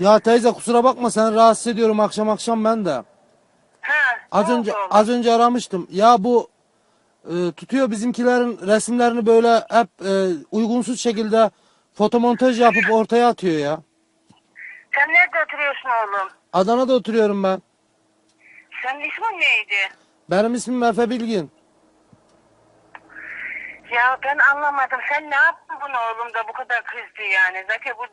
Ya teyze kusura bakma seni rahatsız ediyorum akşam akşam ben de. Ha, Az ne önce oldu oğlum? az önce aramıştım. Ya bu e, tutuyor bizimkilerin resimlerini böyle hep e, uygunsuz şekilde fotomontaj yapıp ortaya atıyor ya. Sen nerede oturuyorsun oğlum? Adana'da oturuyorum ben. Senin ismin neydi? Benim ismim Efe Bilgin. Ya ben anlamadım. Sen ne yaptın bunu oğlum da bu kadar kızdı yani? Zaten bu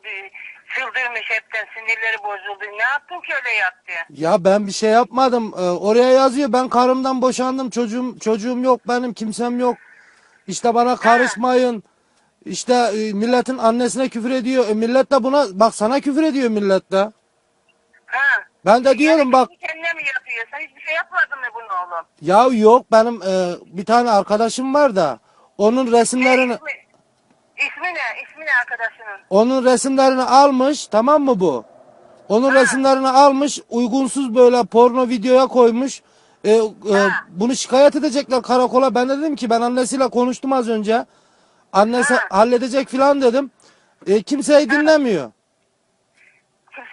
çıldırmış hepten sinirleri bozuldu. Ne yaptın ki öyle yaptı? Ya ben bir şey yapmadım. Ee, oraya yazıyor ben karımdan boşandım. Çocuğum çocuğum yok benim kimsem yok. İşte bana karışmayın. İşte e, milletin annesine küfür ediyor. E, millet de buna bak sana küfür ediyor millet de. Ha. Ben de diyorum bak kendi kendine mi yapıyor? Sen hiçbir şey yapmadın mı bunu oğlum? ya yok benim e, bir tane arkadaşım var da onun resimlerini İsmi, ismi ne? İsmi ne arkadaşının? onun resimlerini almış tamam mı bu? Onun Ha. resimlerini almış uygunsuz böyle porno videoya koymuş. E, e, Ha. bunu şikayet edecekler karakola. Ben de dedim ki ben annesiyle konuştum az önce. Annesi Ha. halledecek filan dedim. E, kimseyi dinlemiyor.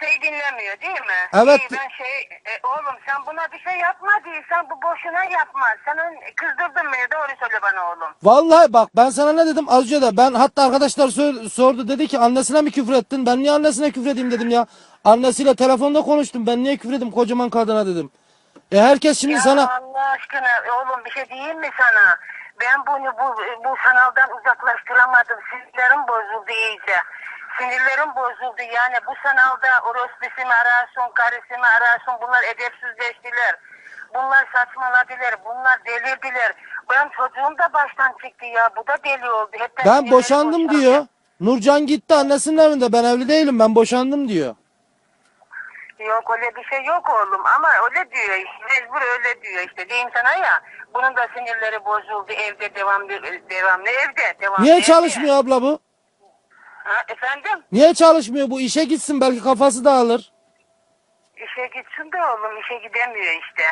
Kimseyi dinlemiyor değil mi? Evet. İyi, ben şey, e, oğlum sen buna bir şey yapmadıysan bu boşuna yapma. Sen ön- kızdırdın beni doğru söyle bana oğlum. Vallahi bak ben sana ne dedim az önce de ben hatta arkadaşlar sor- sordu dedi ki annesine mi küfür ettin? Ben niye annesine küfür edeyim dedim ya. Annesiyle telefonda konuştum ben niye küfür edeyim kocaman kadına dedim. E herkes şimdi Ya sana Allah aşkına oğlum bir şey diyeyim mi sana? Ben bunu bu, bu sanaldan uzaklaştıramadım. Sinirlerim bozuldu iyice. Sinirlerim bozuldu. Yani bu sanalda orospusu mu arasın, karısı mı arasın bunlar edepsizleştiler. Bunlar saçmaladılar. Bunlar delirdiler. Ben çocuğum da baştan çıktı ya. Bu da deli oldu. Hepten ben boşandım boşaldı. diyor. Nurcan gitti annesinin evinde ben evli değilim ben boşandım diyor. Yok öyle bir şey yok oğlum ama öyle diyor işte mecbur öyle diyor işte diyeyim sana ya bunun da sinirleri bozuldu evde devamlı devamlı evde devamlı Niye çalışmıyor abla bu? Ha, efendim Niye çalışmıyor bu? İşe gitsin belki kafası dağılır. işe gitsin de oğlum işe gidemiyor işte.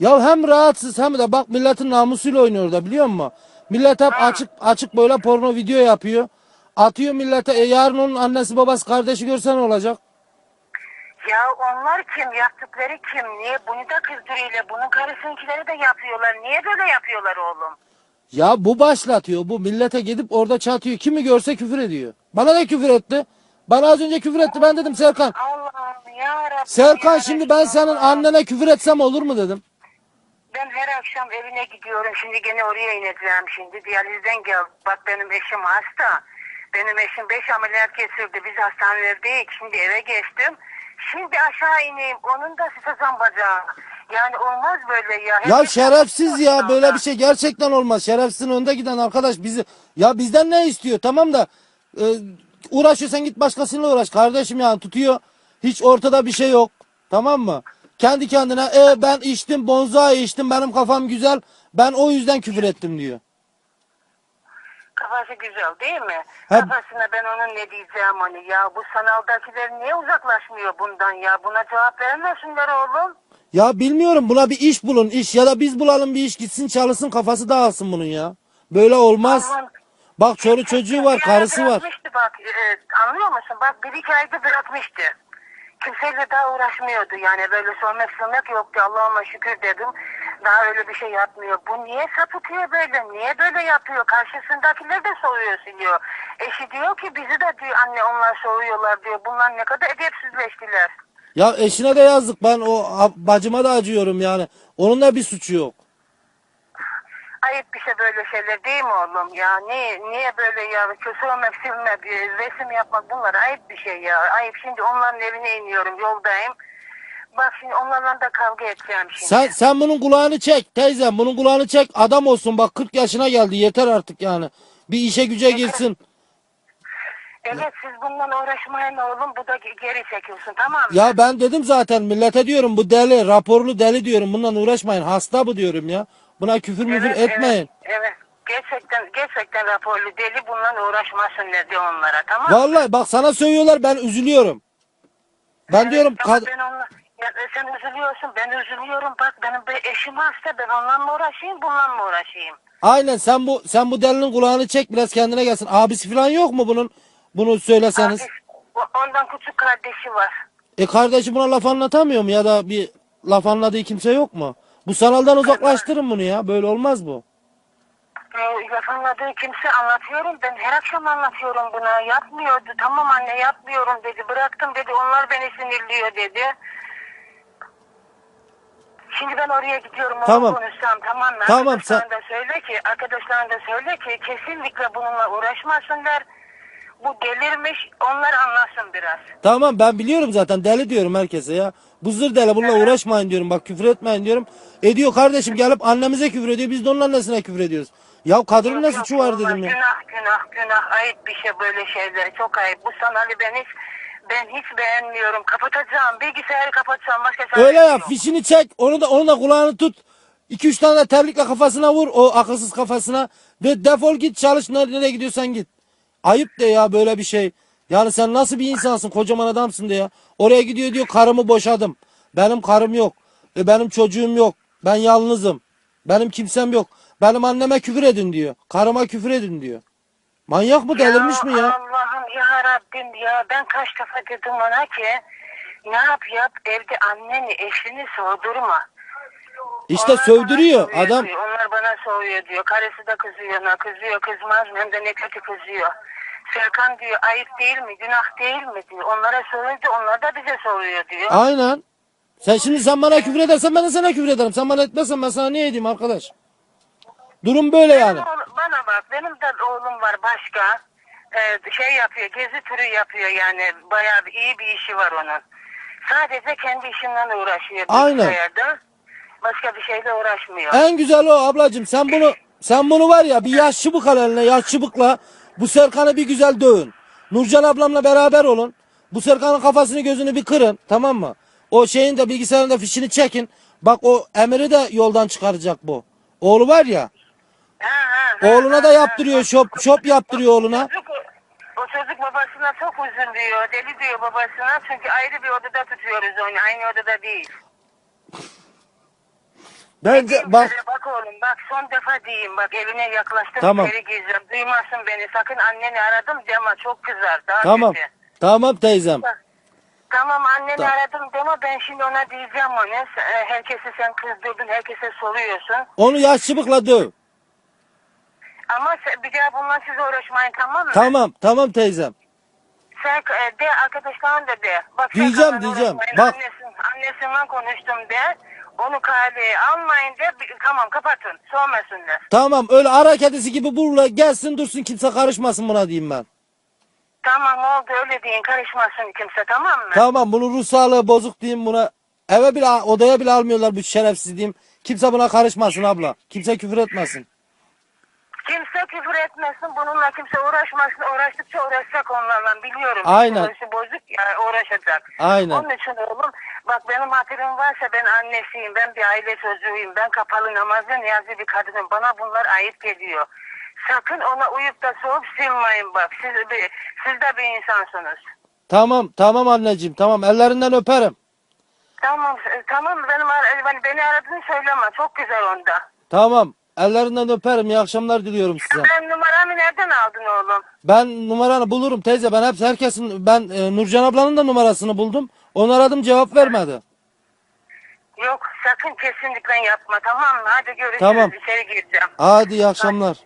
Ya hem rahatsız hem de bak milletin namusuyla oynuyor da biliyor musun? Millet hep Ha. açık açık böyle porno video yapıyor. Atıyor millete. E yarın onun annesi babası kardeşi görsen olacak. Ya onlar kim yaptıkları kim niye bunu da kızdırıyla bunun karısınkileri de yapıyorlar niye böyle yapıyorlar oğlum? Ya bu başlatıyor. Bu millete gidip orada çatıyor. Kimi görse küfür ediyor. Bana da küfür etti. Bana az önce küfür etti. Ben dedim Serkan. Allah'ım ya Rabbim. Serkan ya şimdi ben senin annene küfür etsem olur mu dedim. Ben her akşam evine gidiyorum. Şimdi gene oraya ineceğim şimdi. Diyalizden gel. Bak benim eşim hasta. Benim eşim 5 ameliyat geçirdi. Biz hastanelerdeyik. Şimdi eve geçtim. Şimdi aşağı ineyim. Onun da sıfır bacağı. Yani olmaz böyle ya. Ya şerefsiz ya böyle bir şey gerçekten olmaz. Şerefsizin önde giden arkadaş bizi ya bizden ne istiyor tamam da e, uğraşıyorsan git başkasıyla uğraş kardeşim yani tutuyor. Hiç ortada bir şey yok. Tamam mı? Kendi kendine e ben içtim bonzai içtim benim kafam güzel ben o yüzden küfür ettim diyor. Kafası güzel değil mi? Ha- Kafasına ben onun ne diyeceğim onu ya. Bu sanaldakiler niye uzaklaşmıyor bundan ya? Buna cevap vermesinler oğlum. Ya bilmiyorum buna bir iş bulun iş ya da biz bulalım bir iş gitsin çalışsın kafası dağılsın bunun ya. Böyle olmaz. Aman. Bak çoru çocuğu var karısı var. Bırakmıştı bak e, anlıyor musun? Bak bir iki ayda bırakmıştı. Kimseyle daha uğraşmıyordu yani böyle sormak sormak yoktu Allah'ıma şükür dedim. Daha öyle bir şey yapmıyor. Bu niye sapıtıyor böyle? Niye böyle yapıyor? Karşısındakiler de soğuyor diyor. Eşi diyor ki bizi de diyor anne onlar soğuyorlar diyor. Bunlar ne kadar edepsizleştiler. Ya eşine de yazdık ben o bacıma da acıyorum yani. Onun da bir suçu yok. Ayıp bir şey böyle şeyler değil mi oğlum ya? Niye, niye böyle ya? Küsürmek, silmek, resim yapmak bunlar ayıp bir şey ya. Ayıp şimdi onların evine iniyorum yoldayım. Bak şimdi onlarla da kavga edeceğim şimdi. Sen sen bunun kulağını çek teyzem bunun kulağını çek adam olsun bak 40 yaşına geldi yeter artık yani. Bir işe güce girsin. Evet siz bununla uğraşmayın oğlum bu da ge- geri çekilsin tamam mı? Ya ben dedim zaten millete diyorum bu deli raporlu deli diyorum bununla uğraşmayın hasta bu diyorum ya. Buna küfür müfür evet, etmeyin. Evet, evet. Gerçekten gerçekten raporlu deli bununla uğraşmasın dedi onlara tamam mı? Vallahi bak sana söylüyorlar ben üzülüyorum. Ben Evet, diyorum ben onunla, ya, e, sen üzülüyorsun ben üzülüyorum bak benim bir eşim hasta ben onunla mı uğraşayım bununla mı uğraşayım? aynen sen bu sen bu delinin kulağını çek biraz kendine gelsin. Abisi falan yok mu bunun? Bunu söyleseniz. Abisi, O- Ondan küçük kardeşi var. E kardeşi buna laf anlatamıyor mu ya da bir laf anladığı kimse yok mu? Bu sanaldan uzaklaştırın bunu ya. Böyle olmaz bu. Ee, laf anladığı kimse anlatıyorum. Ben her akşam anlatıyorum buna. Yapmıyordu. Tamam anne yapmıyorum dedi. Bıraktım dedi. Onlar beni sinirliyor dedi. Şimdi ben oraya gidiyorum. Onu Tamam. konuşsam tamam mı? Tamam, Arkadaşlarına da söyle ki, arkadaşlarına da söyle ki kesinlikle bununla uğraşmasınlar. Bu delirmiş. Onlar anlasın biraz. Tamam ben biliyorum zaten deli diyorum herkese ya. Bu zır deli bununla uğraşmayın diyorum bak küfür etmeyin diyorum. Ediyor kardeşim gelip annemize küfür ediyor biz de onun annesine küfür ediyoruz. Ya kadının ne suçu var dedim ya. Günah günah günah ayıp bir şey böyle şeyler çok ayıp. Bu sanalı ben hiç ben hiç beğenmiyorum. Kapatacağım bilgisayarı kapatacağım başka çaresi Öyle ya yok. fişini çek onu da onu da kulağını tut. 2-3 tane terlikle kafasına vur o akılsız kafasına. De defol git çalış nereye gidiyorsan git. Ayıp de ya böyle bir şey. Yani sen nasıl bir insansın kocaman adamsın de ya. Oraya gidiyor diyor karımı boşadım. Benim karım yok. E, benim çocuğum yok. Ben yalnızım. Benim kimsem yok. Benim anneme küfür edin diyor. Karıma küfür edin diyor. Manyak mı delirmiş mi ya? Allah'ım ya Rabbim ya ben kaç defa dedim ona ki ne yap yap evde anneni eşini soğudurma. İşte Onlar sövdürüyor bana adam. diyor, Onlar bana soğuyor diyor. Karısı da kızıyor. Ne kızıyor kızmaz mı? Hem de ne kötü kızıyor. Serkan diyor ayıp değil mi? Günah değil mi diyor. Onlara soruyordu. Onlar da bize soruyor diyor. Aynen. Sen şimdi sen bana küfür edersen ben de sana küfür ederim. Sen bana etmezsen ben sana niye edeyim arkadaş? Durum böyle yani. Benim oğlum- bana bak benim de oğlum var başka. Ee, şey yapıyor gezi turu yapıyor yani. Bayağı bir iyi bir işi var onun. Sadece kendi işinden uğraşıyor. Aynen. bilgisayarda. Başka bir şeyle uğraşmıyor. En güzel o ablacığım. Sen bunu sen bunu var ya bir yaş çubuk al eline yaş çubukla bu Serkan'ı bir güzel dövün. Nurcan ablamla beraber olun. Bu Serkan'ın kafasını gözünü bir kırın tamam mı? O şeyin de bilgisayarın da fişini çekin. Bak o Emir'i de yoldan çıkaracak bu. Oğlu var ya. Ha, ha, ha, Oğluna da ha, yaptırıyor ha. şop şop yaptırıyor oğluna. Çocuk, o çocuk babasına çok üzülüyor. Deli diyor babasına. Çünkü ayrı bir odada tutuyoruz onu. Aynı odada değil. Bence Diyeyim bak bak oğlum bak son defa diyeyim bak evine yaklaştım Tamam. içeri gireceğim. Duymasın beni sakın anneni aradım deme çok kızar daha tamam. kötü. Tamam teyzem. Bak, Tamam anneni Tamam. aradım deme ben şimdi ona diyeceğim onu. Sen- e, Herkesi sen kızdırdın herkese soruyorsun. Onu yaş çubukla döv. Ama bir daha bununla siz uğraşmayın tamam mı? Tamam tamam teyzem. Sen e, de arkadaşlarına da de. Bak, Diyeceğim, diyeceğim. uğraşmayın. Bak. Annesin, annesinden konuştum de. Onu kaleye almayın de. Bir- Tamam kapatın. Soğumasınlar. Tamam öyle ara kedisi gibi burla gelsin dursun kimse karışmasın buna diyeyim ben. Tamam oldu öyle deyin. Karışmasın kimse tamam mı? Tamam bunu ruh sağlığı bozuk diyeyim buna. Eve bile odaya bile almıyorlar bu şerefsiz diyeyim. Kimse buna karışmasın abla. Kimse küfür etmesin. Kimse küfür etmesin. Bununla kimse uğraşmasın. Uğraştıkça uğraşacak onlarla. Biliyorum. Aynen. Psikolojisi bozuk ya uğraşacak. Aynen. Onun için oğlum bak benim hatırım varsa ben annesiyim. Ben bir aile çocuğuyum. Ben kapalı namazlı niyazi bir kadınım. Bana bunlar ayıp geliyor. Sakın ona uyup da soğup silmeyin bak. Siz, bir, siz de bir insansınız. Tamam tamam anneciğim tamam ellerinden öperim. Tamam e, tamam benim beni, beni aradığını söyleme. Çok güzel onda. Tamam ellerinden öperim iyi akşamlar diliyorum size. Ben numaramı nereden aldın oğlum? Ben numaranı bulurum teyze ben hepsi herkesin ben e, Nurcan ablanın da numarasını buldum. Onu aradım cevap vermedi. Yok sakın kesinlikle yapma tamam mı? Hadi görüşürüz Tamam. içeri gireceğim. Hadi iyi akşamlar.